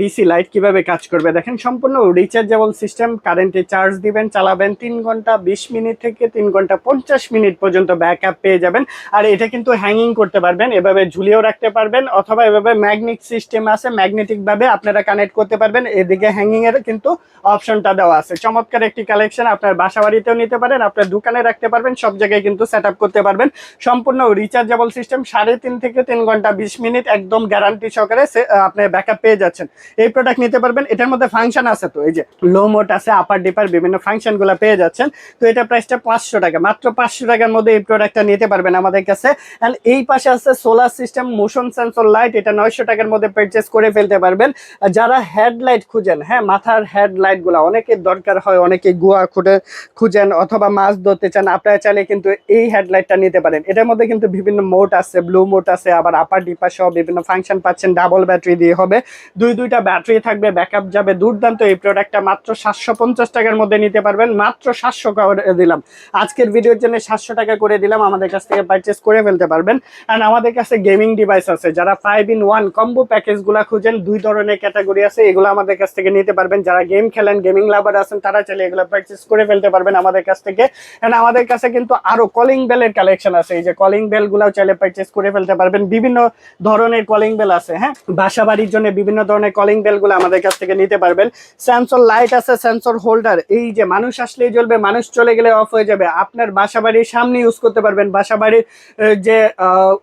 DC light কীভাবে কাজ করবে? দেখেন, সম্পূর্ণ রিচার্জেবল সিস্টেম কারেন্টে চার্জ দিবেন, চালাবেন, তিন ঘণ্টা, বিশ মিনিট থেকে তিন ঘণ্টা, পঞ্চাশ মিনিট পর্যন্ত ব্যাকআপ পেয়ে যাবেন। আর এটা কিন্তু হ্যাঙ্গিং করতে পারবেন, এভাবে ঝুলিয়েও রাখতে পারবেন, অথবা এভাবে ম্যাগনেট সিস্টেম আছে ম্যাগনেটিকভাবে আপনারা কানেক্ট করতে পারবেন। এদিকে হ্যাঙ্গিং এর কিন্তু অপশনটা দেওয়া আছে। চমৎকার একটি কালেকশন আপনার বাসা বাড়িতেও নিতে পারেন, আপনার দোকানে রাখতে পারবেন, সব জায়গায় কিন্তু সেট করতে পারবেন। সম্পূর্ণ রিচার্জেবল সিস্টেম সাড়ে তিন থেকে তিন ঘণ্টা, বিশ মিনিট একদম গ্যারান্টি সহকারে আপনি ব্যাকআপ পেয়ে যাচ্ছেন। এই প্রোডাক্ট নিতে পারবেন। এটার মধ্যে ফাংশন আছে তো, এই যে লো মোট আছে আপার ডিপার বিভিন্ন ফাংশনগুলো পেয়ে যাচ্ছেন। তো এটা প্রাইসটা পাঁচশো টাকা, মাত্র পাঁচশো টাকার মধ্যে এই প্রোডাক্টটা নিতে পারবেন আমাদের কাছে। অ্যান্ড এই পাশে আছে solar system motion sensor light এটা নয়শো টাকার মধ্যে পারচেস করে ফেলতে পারবেন। যারা হেডলাইট খুঁজেন হ্যাঁ মাথার হেডলাইটগুলা, অনেকের দরকার হয়, অনেকে গুয়া খুঁজে খুঁজেন অথবা মাছ ধরতে চান, আপনারা চাইলে কিন্তু এই হেডলাইটটা নিতে পারেন। এটার মধ্যে কিন্তু বিভিন্ন মোট আছে ব্লু মোট আছে, আবার আপার ডিপার সহ বিভিন্ন ফাংশন পাচ্ছেন ডাবল ব্যাটারি দিয়ে হবে। দুই দুইটা ব্যাটারি থাকবে ব্যাকআপ যাবে, দুর্দান্ত এই প্রোডাক্টটা মাত্র সাতশো পঞ্চাশ টাকার মধ্যে নিতে পারবেন, মাত্র সাতশো করে দিলাম। আজকের ভিডিওর জন্য সাতশো টাকা করে দিলাম, আমাদের কাছ থেকে পারচেস করে ফেলতে পারবেন। অ্যান্ড আমাদের কাছে গেমিং ডিভাইস আছে, যারা ফাইভ ইন ওয়ান কম্বো প্যাকেজগুলো খুঁজেন, দুই ধরনের ক্যাটাগরি আছে, এগুলো আমাদের কাছ থেকে নিতে পারবেন। যারা গেম খেলেন গেমিং লাভার আছেন, তারা চাইলে এগুলো পারচেস করে ফেলতে পারবেন আমাদের কাছ থেকে। অ্যান্ড আমাদের কাছে কিন্তু আরও কলিং বেলের কালেকশন আছে, এই যে কলিং বেল গুলাও চাইলে পারচেস করে ফেলতে পারবেন। বিভিন্ন ধরনের কলিং বেল আছে হ্যাঁ? বাসা বাড়ির জন্য বিভিন্ন ধরনের কলিং বেলগুলো আমাদের কাছ থেকে নিতে পারবেন। সেন্সর লাইট আছে সেন্সর হোল্ডার এই যে মানুষ আসলেই জ্বলবে, মানুষ চলে গেলে অফ হয়ে যাবে। আপনার বাসা বাড়ির সামনে ইউজ করতে পারবেন বাসা বাড়ির যে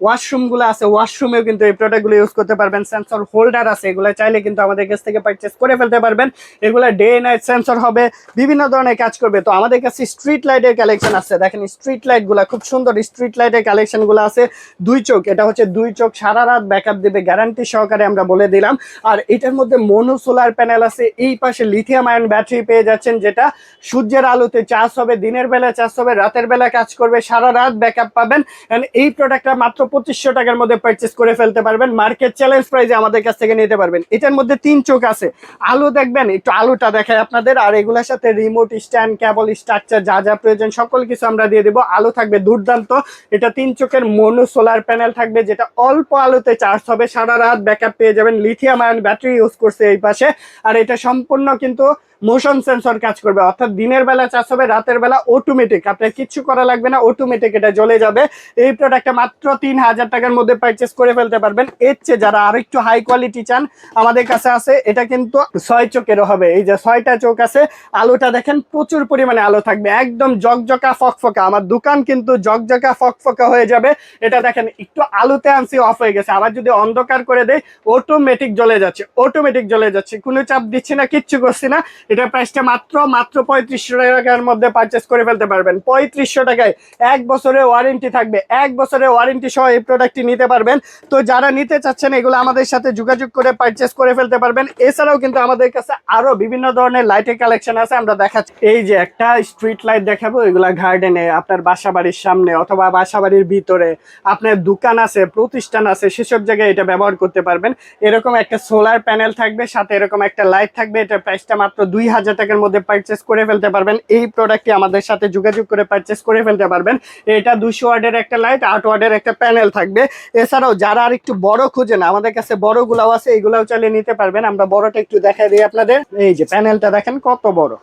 ওয়াশরুমগুলো আছে ওয়াশরুমেও কিন্তু এই প্রোডাক্টগুলো ইউজ করতে পারবেন। সেন্সর হোল্ডার আছে, এগুলো চাইলে কিন্তু আমাদের কাছ থেকে পারচেস করে ফেলতে পারবেন। এগুলো ডে নাইট সেন্সর হবে, বিভিন্ন ধরনের কাজ করবে। তো আমাদের কাছে স্ট্রিট লাইটের কালেকশন আছে। দেখেন স্ট্রিট লাইটগুলা খুব সুন্দর স্ট্রিট লাইটের কালেকশনগুলো আছে দুই চোখ। এটা হচ্ছে দুই চোখ, সারা রাত ব্যাকআপ দেবে গ্যারান্টি সহকারে আমরা বলে দিলাম। আর এটার মধ্যে মনো সোলার প্যানেল আছে। এই পাশে লিথিয়াম আয়ন ব্যাটারি পেয়ে যাচ্ছেন, যেটা সূর্যের আলোতে চার্জ হবে, দিনের বেলা চার্জ হবে, রাতের বেলা কাজ করবে, সারা রাত ব্যাকআপ পাবেন। And এই প্রোডাক্টটা মাত্র পঁচিশশো টাকার মধ্যে পারচেস করে ফেলতে পারবেন। মার্কেট চ্যালেঞ্জ প্রাইজে আমাদের কাছ থেকে নিতে পারবেন। এটার মধ্যে তিন চোখ আছে। আলো দেখবেন, একটু আলোটা দেখায় আপনাদের। আর এগুলোর সাথে রিমোট স্ট্যান্ড কেবল স্ট্রাকচার যা যা প্রয়োজন, সকল কিছু আমরা দিয়ে দেবো। আলো থাকবে দুর্দান্ত। এটা তিন চোখের মনো সোলার প্যানেল থাকবে, যেটা অল্প আলোতে চার্জ হবে, সারা রাত ব্যাকআপ পেয়ে যাবেন। লিথিয়াম আয়ন ব্যাটারি ইউজ করছে এই পাশে। আর এটা সম্পূর্ণ কিন্তু মোশন সেন্সর কাজ করবে। অর্থাৎ দিনের বেলা চার্জ হবে, রাতের বেলা অটোমেটিক আপনার কিচ্ছু করা লাগবে না অটোমেটিক এটা জ্বলে যাবে। এই প্রোডাক্টটা মাত্র তিন হাজার টাকার মধ্যে পারচেস করে ফেলতে পারবেন। এর চেয়ে যারা আরও একটু হাই কোয়ালিটি চান, আমাদের কাছে আছে। এটা কিন্তু ছয় চোখেরও হবে। এই যে ছয়টা চোখ আছে, আলোটা দেখেন প্রচুর পরিমাণে আলো থাকবে। একদম জকজকা ফকফকা। আমার দোকান কিন্তু জকজকা ফকফকা হয়ে যাবে। এটা দেখেন, একটু আলোতে আনছি অফ হয়ে গেছে। আবার যদি অন্ধকার করে দেয় অটোমেটিক জ্বলে যাচ্ছে অটোমেটিক জ্বলে যাচ্ছে। কোনো চাপ দিচ্ছি না, কিচ্ছু করছি না। এটা প্রাইসটা মাত্র মাত্র পঁয়ত্রিশশো টাকার মধ্যে পারচেস করে ফেলতে পারবেন। পঁয়ত্রিশশো টাকায় এক বছরের ওয়ারেন্টি থাকবে। এক বছরের ওয়ারেন্টি সহ এই প্রোডাক্টটি নিতে পারবেন। তো যারা নিতে চাচ্ছেন, এগুলো আমাদের সাথে যোগাযোগ করে পারচেস করে ফেলতে পারবেন। এছাড়াও কিন্তু আমাদের কাছে আরও বিভিন্ন ধরনের লাইটের কালেকশন আছে, আমরা দেখাচ্ছি। এই যে একটা স্ট্রিট লাইট দেখাবো, এগুলা গার্ডেনে আপনার বাসা বাড়ির সামনে অথবা বাসা বাড়ির ভিতরে। আপনার দোকান আছে, প্রতিষ্ঠান আছে, সেসব জায়গায় এটা ব্যবহার করতে পারবেন। এরকম একটা সোলার প্যানেল থাকবে, সাথে এরকম একটা লাইট থাকবে, এটা প্রাইসটা মাত্র দুই হাজার টাকার মধ্যে পারচেস করে ফেলতে পারবেন। এই প্রোডাক্টটি আমাদের সাথে যোগাযোগ করে পারচেস করে ফেলতে পারবেন। এটা দুশো ওয়ার্ডের একটা লাইট আট ওয়ার্ডের একটা প্যানেল থাকবে। এছাড়াও যারা আর একটু বড় খুঁজেন আমাদের কাছে বড় গুলাও আছে এইগুলাও চালিয়ে নিতে পারবেন। আমরা বড়টা একটু দেখাই দিই আপনাদের। এই যে প্যানেলটা দেখেন কত বড়।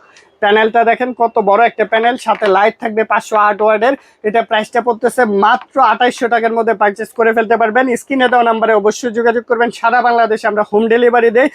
প্যানেলটা দেখেন কত বড় একটা প্যানেল সাথে লাইট থাকবে পাঁচশো আট ওয়ার্ডের। এটা প্রাইসটা পড়তেছে মাত্র আঠাইশশো টাকার মধ্যে পারচেস করে ফেলতে পারবেন। স্ক্রিনে দেওয়া নাম্বারে অবশ্যই যোগাযোগ করবেন। সারা বাংলাদেশে আমরা হোম ডেলিভারি দেই।